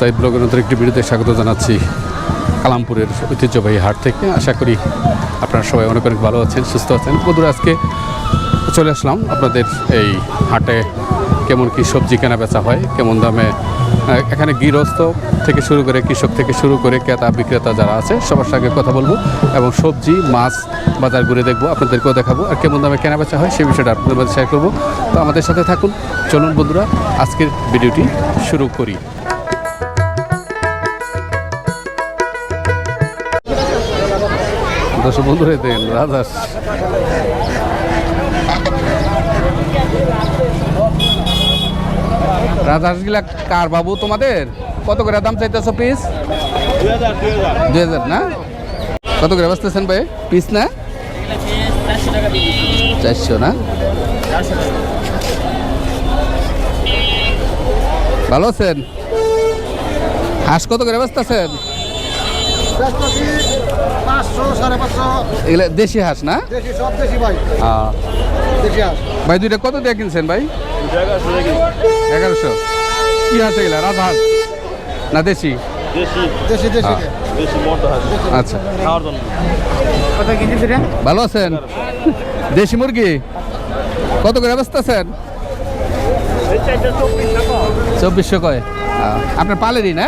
সাইদ ব্লগের নতুন একটি ভিডিওতে স্বাগত জানাচ্ছি কালামপুরের ঐতিহ্যবাহী হাট থেকে। আশা করি আপনারা সবাই অনেক অনেক ভালো আছেন, সুস্থ আছেন। বন্ধুরা, আজকে চলে আসলাম আপনাদের এই হাটে কেমন কি সবজি কেনা বেচা হয়, কেমন দামে এখানে গৃহস্থ থেকে শুরু করে, কৃষক থেকে শুরু করে ক্রেতা, বিক্রেতা যারা আছে, সবার সঙ্গে কথা বলব এবং সবজি, মাছ বাজার ঘুরে দেখব, আপনাদেরকেও দেখাবো আর কেমন দামে কেনা বেচা হয় সেই বিষয়টা আপনাদের মধ্যে শেয়ার করব। তো আমাদের সাথে থাকুন। চলুন বন্ধুরা, আজকের ভিডিওটি শুরু করি। দর্শক বন্ধুরা দেন রাজাস রাজহাঁসগুলা কার বাবু তোমাদের? কত করে দাম চাইতেছো পিস দুই হাজার, না? কত করে বাঁচতেছেন ভাই? পিস না? চারশো, না? ভালো আছেন? হাঁস কত করে বাঁচতেছেন? এগুলো দেশি হাঁস না? ভাই হাঁস দুইটা কত দিয়ে কিনছেন ভাই? এগারোশো। কি হাঁস এগুলা? রাজহাঁস না দেশি? হাঁস আচ্ছা। ভালো আছেন? দেশি মুরগি? কত করে বেচতেছেন? চব্বিশশো কয়? আপনার পালেরই না?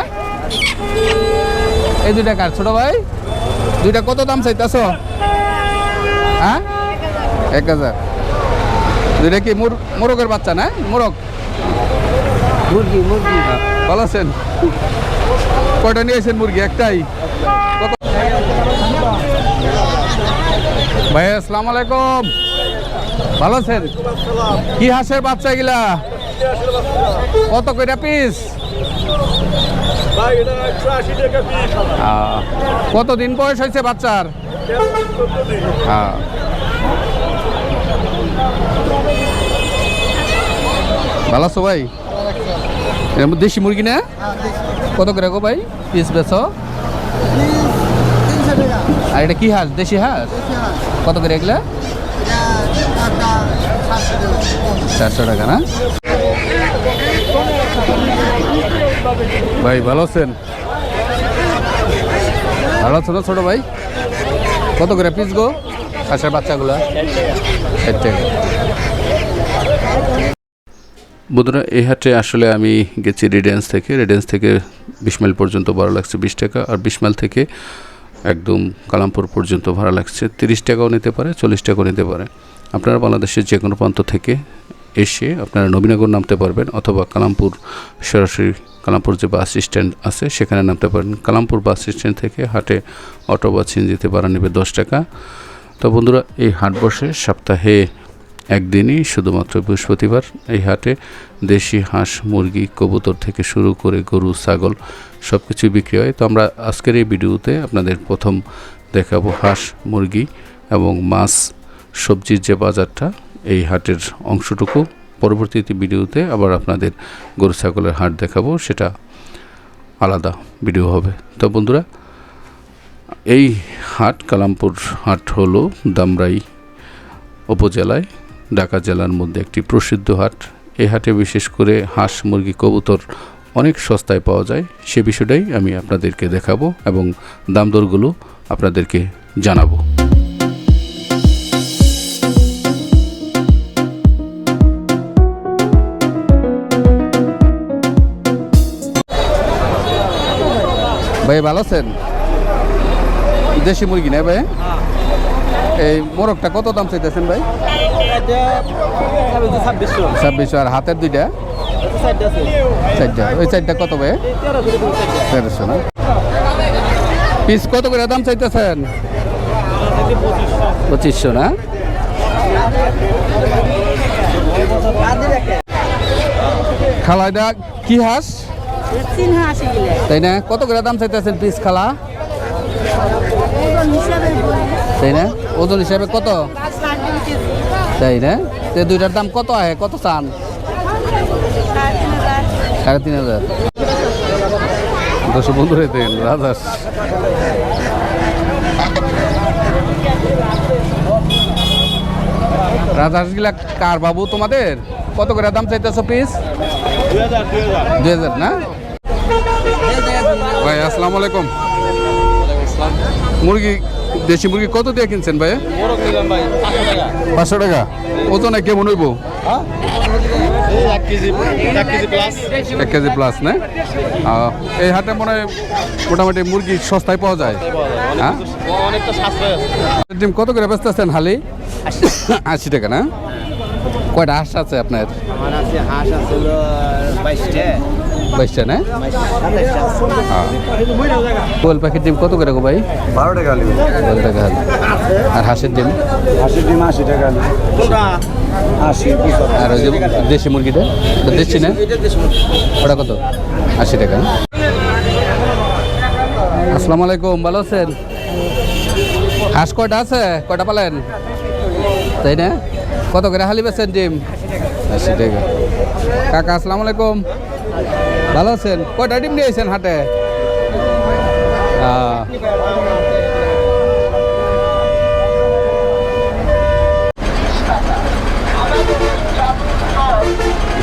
এই দুইটা কার? ছোট ভাই? দুইটা কত দাম চাইতেছ? হ্যাঁ? এক হাজার। দুইটা কি মুর মোরগের বাচ্চা না? মোরগ? মুরগি মুরগি। ভালো আছেন? কয়টা নিয়েছেন মুরগি? একটাই। কত? ভাই আসসালামু আলাইকুম। ভালো আছেন? কি হাঁসের বাচ্চা এগুলা? কত কয়টা পিস ভাই, এটা একশো আশি টাকা পিস কত দিন বয়স হয়েছে বাচ্চার? হ্যাঁ। ভালো আছো ভাই? দেশি মুরগি না? কত করে গো ভাই? পিস বেছো আর এটা কি হাঁস? দেশি হাঁস? কত করে এগুলা? চারশো টাকা না? ভাই, ভালো আছেন? ভালো আছো না ছোট ভাই? কত করে পিস গো? হাঁসের বাচ্চাগুলো। ষাট টাকা। বন্ধুরা এই হাটে আসলে আমি গেছি রেডিয়েন্স থেকে। রেডিয়েন্স থেকে বিশ মাইল পর্যন্ত ভাড়া লাগছে বিশ টাকা আর বিশ মাইল থেকে একদম কালামপুর পর্যন্ত ভাড়া লাগছে তিরিশ টাকাও নিতে পারে, চল্লিশ টাকাও নিতে পারে। আপনারা বাংলাদেশের যে কোনো প্রান্ত থেকে এসে আপনারা নবীনগর নামতে পারবেন অথবা কালামপুর সরাসরি কালামপুর যে বাস স্ট্যান্ড আছে, সেখানে নামতে পারেন। কালামপুর বাস স্ট্যান্ড থেকে হাটে অটো বা সিনজিতে ভাড়া নেবে দশ টাকা। তো বন্ধুরা, এই হাট বসে সপ্তাহে একদিনই শুধুমাত্র বৃহস্পতিবার এই হাটে দেশি হাঁস, মুরগি, কবুতর থেকে শুরু করে গরু, ছাগল সব কিছুই বিক্রি হয়। তো আমরা আজকের এই ভিডিওতে আপনাদের প্রথম দেখাবো হাঁস, মুরগি এবং মাছ সবজির যে বাজারটা, এই হাটের অংশটুকু। পরবর্তীতে ভিডিওতে আবার আপনাদের গরু, ছাগলের হাট দেখাবো, সেটা আলাদা ভিডিও হবে। তো বন্ধুরা, এই হাট কালামপুর হাট হলো দামরাই উপজেলায়, ঢাকা জেলার মধ্যে একটি প্রসিদ্ধ হাট। এই হাটে বিশেষ করে হাঁস, মুরগি, কবুতর অনেক সস্তায় পাওয়া যায়। সে বিষয়টাই আমি আপনাদেরকে দেখাবো এবং দাম দরগুলো আপনাদেরকে জানাব। ভাই, ভালো আছেন? দেশি মুরগি না ভাই? এই মোরগটা কত দাম চাইতেছেন ভাই? ছাব্বিশশো। আর হাতের দুইটা? চারটা। ওই চারটা কত ভাই? তেরোশো না? পিস কত করে দাম চাইতেছেন? পঁচিশশো না? খালাইদা, কি হাঁস? তাই না? কত করে দাম চাইতেছেন পিস খালা? তাই না? ওজন হিসাবে কত? তাই না? তো দুইটার দাম কত আহে? কত চান? সাড়ে তিন হাজার। দশ বন্ধুরে দেন রাজাস রাজহাঁসগুলা কার বাবু তোমাদের? কত করে দাম চাইতেছো পিস দুই হাজার না? ভাই আসসালামু আলাইকুম। মুরগি দেশি মুরগি কত দিয়ে কিনছেন ভাই মোরগ নিলাম ভাই পাঁচশো টাকা। ওজনে কেমন হইব? এক কেজি প্লাস না? এই হাটে মনে হয় মোটামুটি মুরগি সস্তায় পাওয়া যায়। হ্যাঁ? অনেকটা সাশ্রয় আছে ডিম কত করে ব্যস্ত আছেন হালি? আশি টাকা না? কয়টা হাঁস আছে আপনার? হাঁস আছে বাইশটা না? হ্যাঁ। কোয়েল পাখির ডিম কত করে গো ভাই? বারো টাকা আলু বারো টাকা আর হাঁসের ডিম? হাঁসের ডিম আশি টাকা আলু আর ওই যে দেশি মুরগিটা? দেশি না? ওটা কত? আশি টাকা। আসসালামু আলাইকুম ভালো আছেন? হাঁস কয়টা আছে? কয়টা পালেন? তাই না? কত করে হালি বেছেন ডিম? আশি টাকা। কাকা আসসালামু আলাইকুম। ভালো আছেন? কয়টা ডিম নিয়েছেন হাটে? আহ,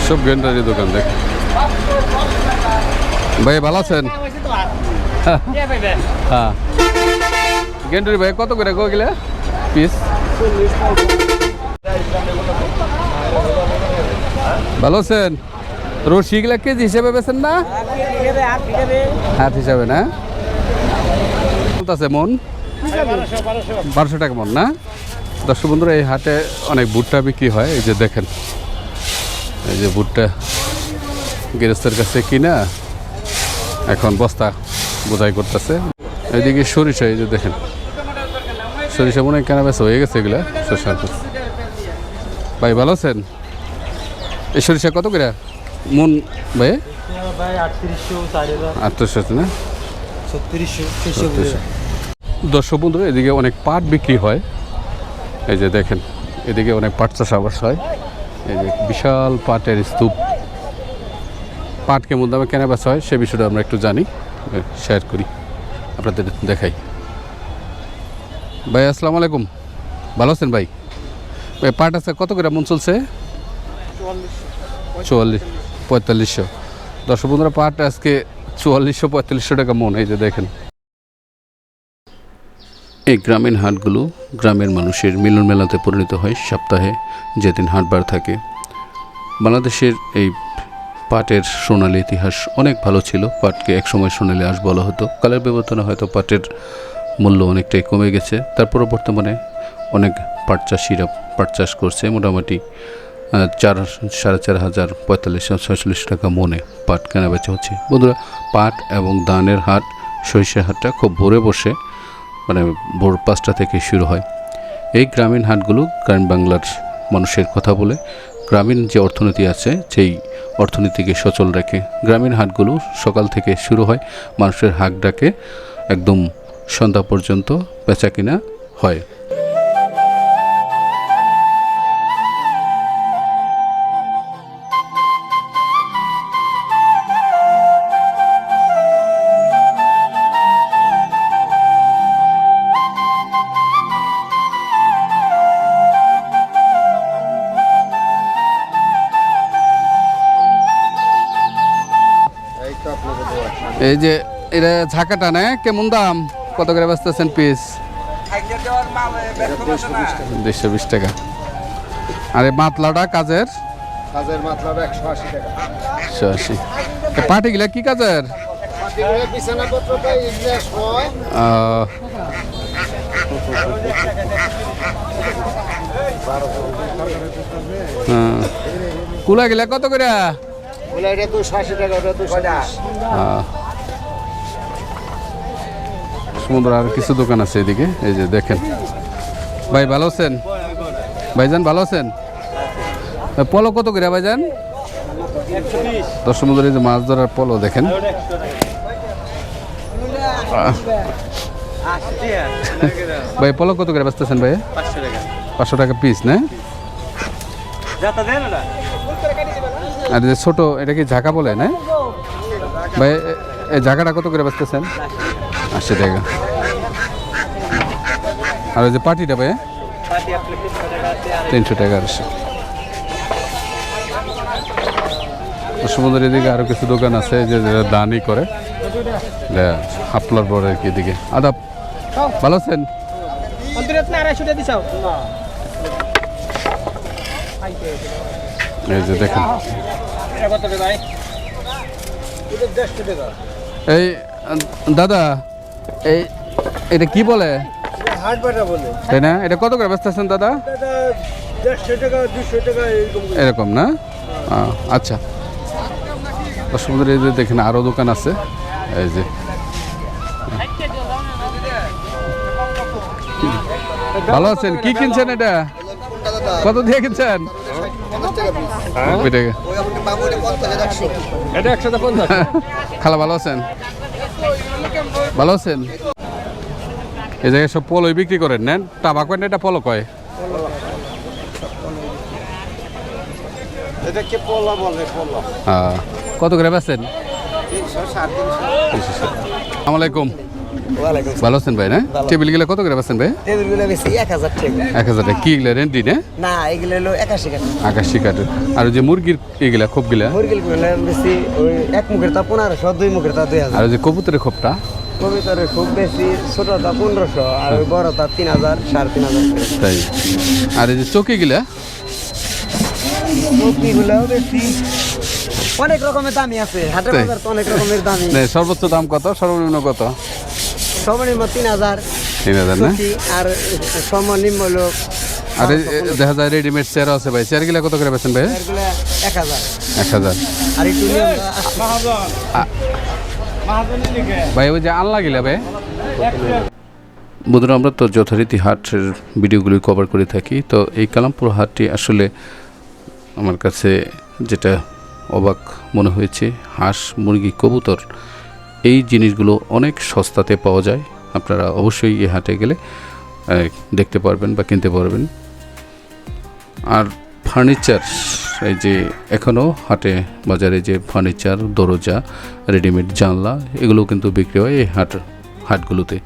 সব গেন্ডারি দোকান দেখ। ভাই ভালো আছেন? হ্যাঁ। গেন্ডারি ভাই কত করে গেলে পিস? ভালো আছেন? রশি গেলে কেজি হিসেবে বেছেন না? হাত হিসাবে না? আছে মন? বারোশো টাকা মন না? দর্শক বন্ধুরা, এই হাটে অনেক ভুট্টা বিক্রি হয়, এই যে দেখেন। এই যে ভুট্টা গৃহস্থের কাছে কিনা, এখন বস্তা বোঝাই করতেছে। এইদিকে সরিষা, এই যে দেখেন। সরিষা মনে কেনা বেচা হয়ে গেছে এগুলা সরিষা ভাই, ভালো আছেন? এই সরিষা কত করে? মন ভাই? আটত্রিশশো না? দর্শক বন্ধুরা এদিকে অনেক পাট বিক্রি হয়। এই যে দেখেন এদিকে অনেক পাট চাষ আবাস হয়। এই যে বিশাল পাটের স্তূপ। পাট কেমন দামে কেনা বেচা হয় সে বিষয়টা আমরা একটু জানি শেয়ার করি। আপনাদের দেখাই। ভাই আসসালামু আলাইকুম। ভালো আছেন ভাই? ভাই পাট আছে কত করে? মন চলছে? চুয়াল্লিশ। পঁয়তাল্লিশশো। দর্শক বন্ধুরা পাট আজকে চুয়াল্লিশশো, পঁয়তাল্লিশশো টাকা মন, এই যে দেখেন। এই গ্রামীণ হাটগুলো গ্রামের মানুষের মিলন মেলাতে পরিণত হয় সপ্তাহে, যেদিন হাটবার থাকে। বাংলাদেশের এই পাটের সোনালী ইতিহাস অনেক ভালো ছিল। পাটকে একসময় সোনালী আঁশ বলা হতো। কালের বিবর্তনে হয়তো পাটের মূল্য অনেকটাই কমে গেছে। তারপরও বর্তমানে অনেক পাট চাষিরা পাট চাষ করছে। মোটামুটি চার, সাড়ে চার হাজার পঁয়তাল্লিশ, ছয়চল্লিশ টাকা মনে পাট কেনা বেচা হচ্ছে। বন্ধুরা, পাট এবং দানের হাট, সরিষার হাটটা খুব ভোরে বসে মানে ভোর পাঁচটা থেকে শুরু হয়। এই গ্রামীণ হাটগুলো গ্রামীণ বাংলার মানুষের কথা বলে, গ্রামীণ যে অর্থনীতি আছে, সেই অর্থনীতিকে সচল রাখে গ্রামীণ হাটগুলো সকাল থেকে শুরু হয়, মানুষের হাক ডাকে, একদম সন্ধ্যা পর্যন্ত বেচা কিনা হয়। এই যে এটা ঝাঁকাটা না কেমন দাম? কত করে বেচতেছেন পিস দেড়শো বিশ টাকা। আর এই মাতলাটা কাজের? কাজের মাত্রা একশো আশি টাকা। একশো আশি। পাটিগুলা কি কাজের? হয়। কুলা গেলে কত করে? টাকা সমুদ্র আর কিছু দোকান আছে এদিকে। এই যে দেখেন। ভাই, ভালো আছেন? ভাইজান, ভালো আছেন? পলো কত করে ভাইজান? দশ সমুদ্রে এই যে মাছ ধরার পলো, দেখেন। ভাই, পলো কত করে বেচতেছেন ভাই? পাঁচশো টাকা পিস না? আর যে ছোট, এটা কি ঝাঁকা বলে, না? ভাই এই ঝাঁকাটা কত করে বেচতেছেন? আশি টাকা আর ওই যে পাটিটা ভাই তিনশো টাকা আশি সমুদ্রের এদিকে আরও কিছু দোকান আছে যে যারা দানই করে হাফলার পরে আর কি এদিকে। আদাব ভালো আছেন? এই যে দেখেন। এই দাদা এই এটা কি বলে? তাই না? এটা কত করে ব্যস্ত আছেন দাদা? দাদা দেড়শো টাকা দুশো টাকা এরকম এরকম না? আচ্ছা। এই যে দেখেন আরও দোকান আছে। এই যে। ভালো আছেন? কি কিনছেন এটা? কত দিয়ে কিনছেন? খালা ভালো আছেন? ভালো আছেন? এই জায়গায় সব পলোই বিক্রি করেন নেন? টাবাক এটা পলো কয় হ্যাঁ। কত করে বেছেন আসসালামাইকুম ভালো আছেন ভাই না? টেবিল গেলে কত করে বেছেন ভাই? টেবিলগুলো বেশি এক হাজার টাকা। এক হাজার টাকা। কি রেন্টি না? না এগুলো হলো একাশি টাকা আকাশি কাঠের। আর যে মুরগির এগুলা গিলা? বেশি এক মুখের তা পনেরোশো দুই মুখের তা দুই হাজার। আর যে কবুতরের খোপটা? কবিতারে খুব বেশি ছোট তা পনেরোশো আর ওই বড় তিন হাজার সাড়ে তিন হাজার তাই। আর এই যে চকি গিলা মুরগিগুলো বেশি। অনেক রকমের দামি আছে। হাটের বাজার তো অনেক রকমের দামি সর্বোচ্চ দাম কত? সর্বনিম্ন কত? সর্বনিম্ন তিন হাজার। তিন হাজার না? আর সর্বনিম্ন হলো আর দেখা যায় রেডিমেড চেয়ার আছে ভাই। চেয়ার গিলা কত করে বেছেন ভাই? এক হাজার। এক হাজার। আর একটু ভাই, ওই যে আনলা গিলা ভাই। বন্ধুরা, আমরা তো যথারীতি হাটের ভিডিওগুলি কভার করে থাকি। তো এই কালামপুর হাটটি আসলে আমার কাছে যেটা অবাক মনে হয়েছে, হাঁস, মুরগি, কবুতর, এই জিনিসগুলো অনেক সস্তাতে পাওয়া যায়। আপনারা অবশ্যই এই হাটে গেলে দেখতে পারবেন বা কিনতে পারবেন। আর ফার্নিচার এই যে এখনও হাটে, বাজারে যে ফার্নিচার, দরজা, রেডিমেড জানলা এগুলো কিন্তু বিক্রি হয় এই হাট, হাটগুলোতে।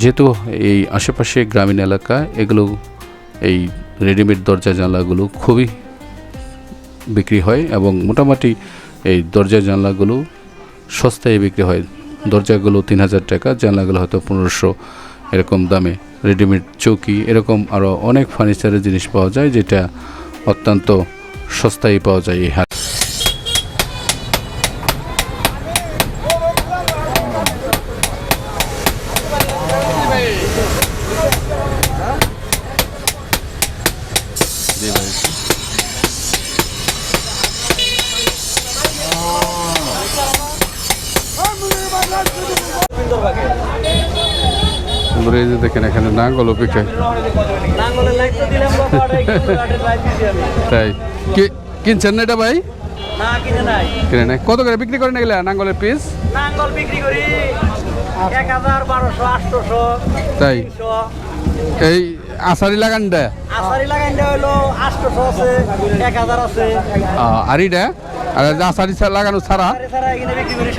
যেহেতু এই আশেপাশে গ্রামীণ এলাকা, এগুলো এই রেডিমেড দরজা জানলাগুলো খুবই বিক্রি হয় এবং মোটামুটি এই দরজা জানলাগুলো সস্তায় বিক্রি হয়। দরজাগুলো তিন হাজার টাকা, জানলাগুলো হয়তো পনেরোশো, এরকম দামে। রেডিমেড চৌকি, এরকম আরও অনেক ফার্নিচারের জিনিস পাওয়া যায় যেটা অত্যন্ত সস্তায় পাওয়া যায় এই হাট। ভাই। সুন্দর এই যে দেখেন এখানে নাঙ্গল আমি তাই। কি কিনছেন না এটা ভাই? কিনে নাই। কত করে বিক্রি করেন এগুলা নাঙ্গলের পিস? নাঙ্গল বিক্রি করি এক হাজার বারোশো আটশোশো তাই। এই আষাঢ়ি লাগান দেয় আষাঢ়ি হলো আটশোশো আছে এক হাজার আছে। আর এইটা? আর ছা- লাগানো ছাড়া? এখানে বিক্রি করি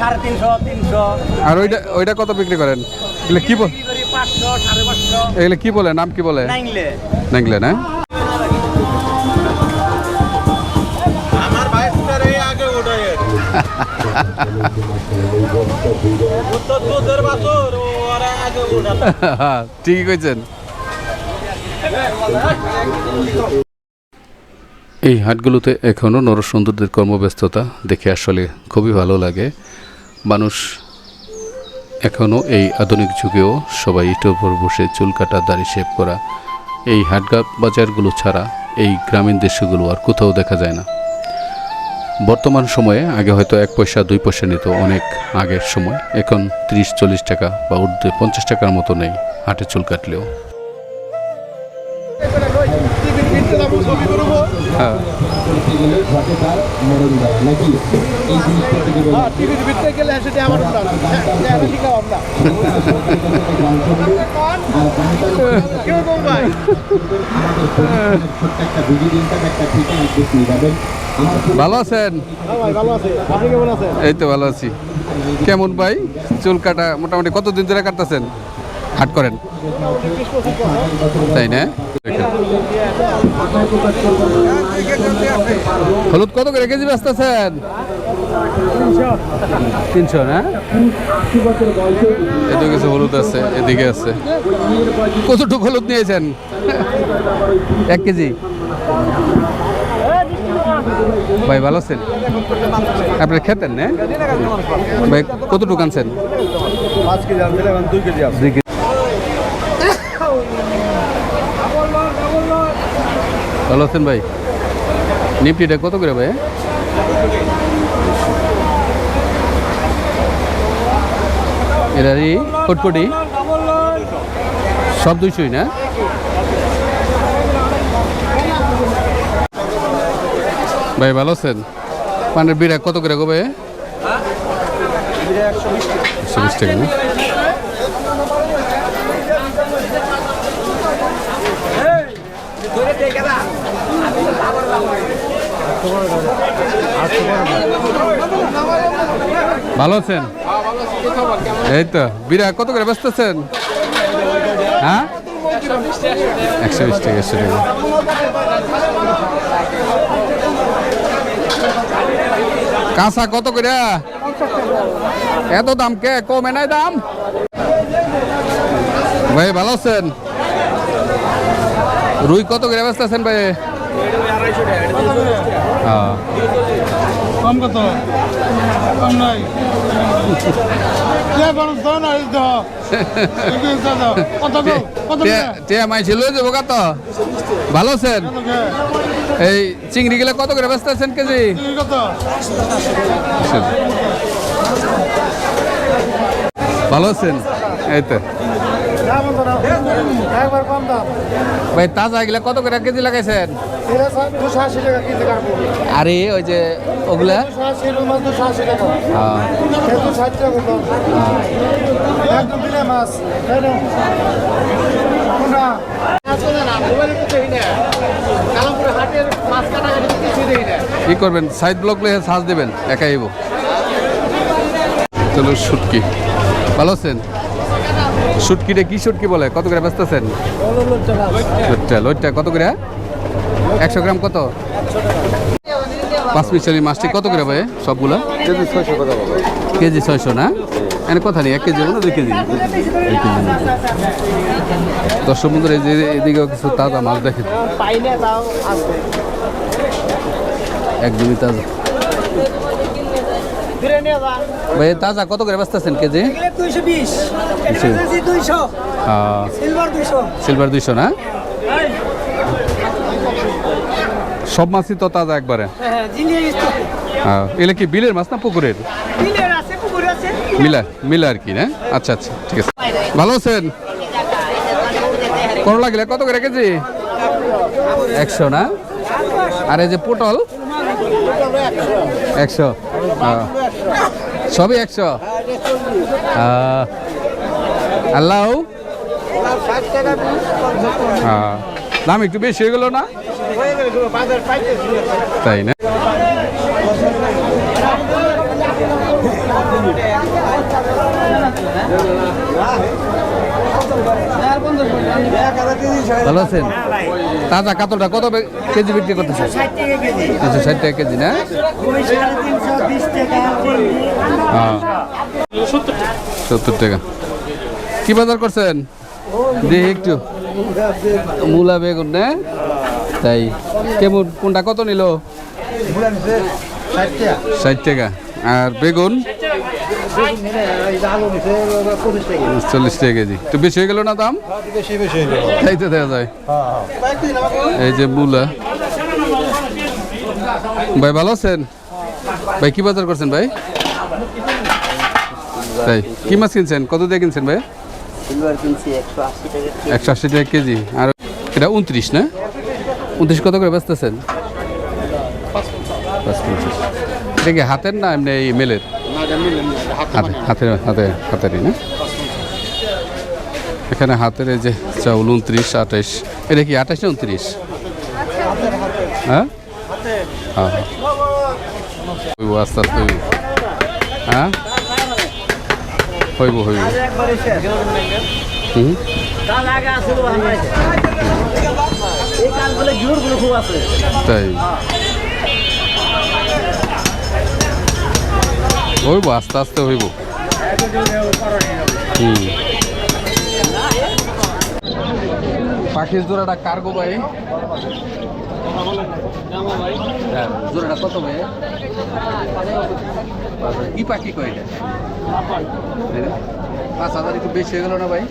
আর ওইটা ওইটা কত বিক্রি করেন? কি বল এগুলো কি বলে? নাম কি বলে? নাইলে না? ঠিকই কইছেন। এই হাটগুলোতে এখনও নরসুন্দরদের কর্মব্যস্ততা দেখে আসলে খুবই ভালো লাগে। মানুষ এখনও এই আধুনিক যুগেও সবাই ইটের উপর বসে চুল কাটা, দাড়ি শেভ করা, এই হাটগা বাজারগুলো ছাড়া এই গ্রামীণ দেশগুলো আর কোথাও দেখা যায় না। বর্তমান সময়ে আগে হয়তো এক পয়সা, দুই পয়সা নিত, অনেক আগের সময়। এখন ত্রিশ, চল্লিশ টাকা বা উর্ধ্বে পঞ্চাশ টাকার মতো নেই হাটে চুল কাটলেও। ভালো আছেন? এই তো ভালো আছি। কেমন ভাই? চুল কাটা মোটামুটি কতদিন ধরে কাটতেছেন? হাট করেন। তাই না? হলুদ কত করে? কেজি বেচতেছেন? তিনশো না? এদিকে কিছু হলুদ আছে এদিকে আছে। কতটুকু হলুদ নিয়েছেন? এক কেজি। ভাই ভালো আছেন? আপনি খেতেন না? ভাই কতটুকু আনছেন? দুই কেজি। ভালো আছেন ভাই। নিফটিটা কত করে ভাই? এরারই ফটফটি? সব দুইশোই না? ভাই ভালো আছেন? পানের বিড়া কত করে গো ভাই? একশো বিশ টাকা না? ভালো আছেন? এই তো, বিরা, কত করে? ব্যস্তেছেন হ্যাঁ? একশো বিশ টাকা, একশো টাকা। কাঁচা কত করে? এত দাম কে? কমে নাই দাম? ভাই, ভালো আছেন? রুই কত করে? ব্যস্তেছেন ভাই? কম কত ভালো আছেন এই চিংড়ি গেলে কত করে ব্যস্ত আছেন কেজি ভালো আছেন এই তো ভাই, তাজা গেলে কত করে কেজি লাগাইছেন? আরে, ওই যে ওগুলা? মাছ কি করবেন? সাইড ব্লক লিখে সাজ দেবেন, একাই আইব চলো শুটকি। ভালো আছেন? শুটকিটা কি শুটকি বলে? কত করে ব্যস্ত আছেন লোটটা লোটটা কত করে? একশো গ্রাম কত? পাঁচ মিশালি মাছটি কত করে ভাই সবগুলা? কেজি ছয়শো কথা কেজি ছয়শো না? এনে কথা নেই এক কেজি না দুই কেজি? দর্শক বন্ধুরা এই যে এদিকেও কিছু তাজা মাছ পাইনে একদমই তাজা। ভাই তাজা কত করে ব্যস্ত আছেন কেজি সিলভার দুইশো। না? সব মাছই তো তাজা একবারে। হ্যাঁ জিনিস হ্যাঁ এগুলো কি বিলের মাছ না পুকুরের? মিলা মিলা আর কি না? আচ্ছা আচ্ছা ঠিক আছে। ভালো আছেন? করলা গেলে কত করে কেজি? একশো না? আর এই যে পটল? একশো। হ্যাঁ। সবই একশো। আল্লাহ। দাম একটু বেশি হয়ে গেল না? তাই না? ভালো আছেন? তাজা কাতলটা কত কেজি বিক্রি করতেছে? তিনশো ষাট টাকা কেজি না? হ্যাঁ। সত্তর টাকা। কি বাজার করছেন? দেখি একটু। মূলা বেগুন না? তাই। কেমন? কোনটা কত নিল? ষাট টাকা। আর বেগুন? চল্লিশ টাকা কেজি। তো বেশি হয়ে গেল না দাম? তাই তো যায়। এই যে মূলা। ভাই, ভালো আছেন? ভাই, কি বাজার করছেন ভাই? তাই, কি মাছ কিনছেন? কত দিয়ে কিনছেন ভাই? একশো আশি টাকা কেজি। আর এটা উনত্রিশ, না? উনত্রিশ কত করে বেচতেছেন? পাঁচ এটা কি হাতের না এমনি এই মেলের? হাতে হাতের হাতে হাতেরই না? এখানে হাতের এই যে চাউল উনত্রিশ আঠাইশ এটা কি আঠাইশ না উনত্রিশ? হ্যাঁ। হইব আস্তে আস্তে হইব। হ্যাঁ? হইব হইব। হুম? তার আগে আসলে আমরা এই কাজগুলো জোরগুলো খুব আছে তাই হইব আস্তে আস্তে হইব পাখির জোড়াটা কার গো ভাই? হ্যাঁ, জোড়াটা কত ভাই? কি পাখি কয় এটা? পাঁচ হাজার একটু বেশি হয়ে গেল না ভাই?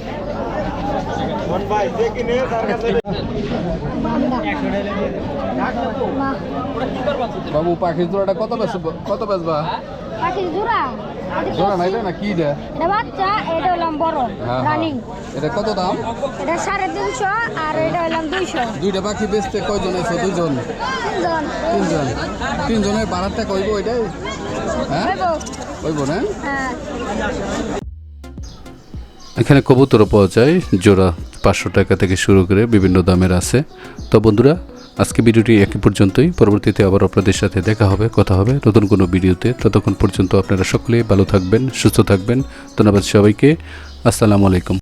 বাবু পাখির জোড়াটা কত বেচব কত বেচবা? পাখির জোড়া? জোড়া নাই না? কি এটা এটা বাচ্চা এটা হলাম বড় হ্যাঁ, হ্যাঁ। রানিং। এটা কত দাম? এটা সাড়ে তিনশো আর এটা হলাম দুইশো। দুইটা পাখি বেচতে কয়জন এসে দুইজন? তিনজন। তিনজন। তিনজনের ভাড়াটা কইব এটাই হ্যাঁ? কইব না? হ্যাঁ। এখানে কবুতরও পাওয়া যায়, জোড়া পাঁচশো টাকা থেকে শুরু করে বিভিন্ন দামের আছে। তো বন্ধুরা, আজকে ভিডিওটি একই পর্যন্তই। পরবর্তীতে আবার আপনাদের সাথে দেখা হবে, কথা হবে নতুন কোনো ভিডিওতে। ততক্ষণ পর্যন্ত আপনারা সকলে ভালো থাকবেন, সুস্থ থাকবেন। ধন্যবাদ সবাইকে। আসসালামু আলাইকুম।